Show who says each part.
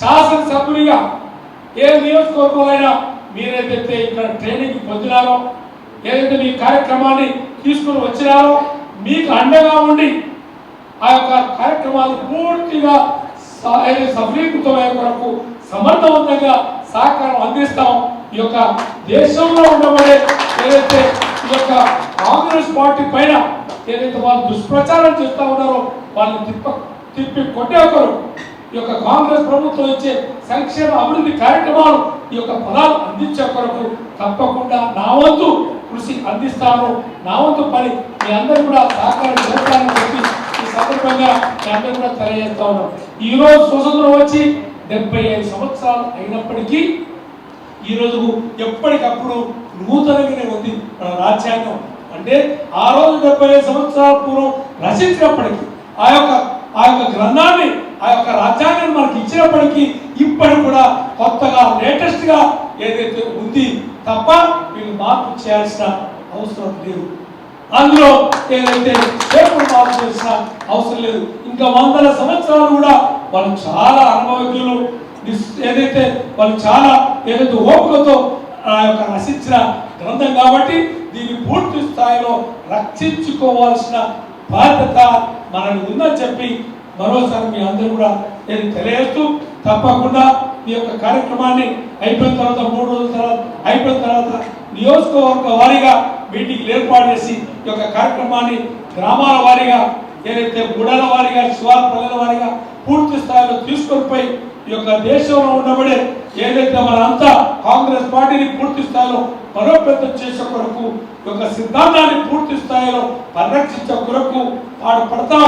Speaker 1: శాసనసభ్యుడిగా ఏ నియోజకవర్గంలో మీరేదైతే ఇక్కడ ట్రైనింగ్ పొందినారో ఏదైతే మీ కార్యక్రమాన్ని తీసుకుని వచ్చినారో మీకు అండగా ఉండి ఆ యొక్క కార్యక్రమాలు పూర్తిగా సఫలీకృతమయ్యే కొరకు సమర్థవంతంగా సహకారం అందిస్తాం. ఈ యొక్క దేశంలో ఉండబడే ఏదైతే ఈ యొక్క కాంగ్రెస్ పార్టీ పైన ఏదైతే వాళ్ళు దుష్ప్రచారం చేస్తూ ఉన్నారో వాళ్ళని తిప్ప తిప్పి కొట్టే కొరకు ఈ యొక్క కాంగ్రెస్ ప్రభుత్వం ఇచ్చే సంక్షేమ అభివృద్ధి కార్యక్రమాలు ఈ యొక్క పదాలు అందించే కొరకు తప్పకుండా నా వంతు కృషి అందిస్తాను. నా వంతు పని మీ అందరూ కూడా సహకారం చేస్తానని చెప్పి ఈ సందర్భంగా మీ అందరూ కూడా తెలియజేస్తా ఉన్నాం. ఈ రోజు స్వతంత్రం వచ్చి డెబ్బై ఐదు సంవత్సరాలు అయినప్పటికీ ఈ రోజు ఎప్పటికప్పుడు నూతనంగానే ఉంది మన రాజ్యాంగం. అంటే ఆ రోజు డెబ్బై ఐదు సంవత్సరాల పూర్వం రచించినప్పటికీ ఆ యొక్క ఆ యొక్క గ్రంథాన్ని ఆ యొక్క రాజ్యాంగాన్ని మనకి ఇచ్చినప్పటికీ ఇప్పటికి కూడా కొత్తగా లేటెస్ట్గా ఏదైతే ఉంది తప్ప వీళ్ళు మార్పు చేయాల్సిన అవసరం లేదు. అందులో ఏదైతే పేపర్ మార్పు చేసిన అవసరం లేదు. ఇంకా వందల సంవత్సరాలు కూడా వాళ్ళు చాలా అనుభవజ్ఞులు ఏదైతే వాళ్ళు చాలా ఏదైతే ఓపికతో ఆ యొక్క రచించిన గ్రంథం కాబట్టి దీన్ని పూర్తి స్థాయిలో రక్షించుకోవాల్సిన బాధ్యత మనకు ఉందని చెప్పి మరోసారి మీ అందరూ కూడా నేను తెలియజేస్తూ తప్పకుండా ఈ యొక్క కార్యక్రమాన్ని అయిపోయిన తర్వాత మూడు రోజుల తర్వాత అయిపోయిన తర్వాత నియోజకవర్గ వారీగా మీటింగ్లు ఏర్పాటు చేసి ఈ యొక్క కార్యక్రమాన్ని గ్రామాల వారీగా ఏదైతే గుడల వారీగా శివాల ప్రజల వారీగా పూర్తి స్థాయిలో తీసుకొని పోయి ఈ యొక్క దేశంలో ఉండబడే ఏదైతే మనంతా కాంగ్రెస్ పార్టీని పూర్తి స్థాయిలో బలోపేతం చేసే కొరకు ఈ యొక్క సిద్ధాంతాన్ని పూర్తి స్థాయిలో పరిరక్షించే కొరకు పాటు పడతాం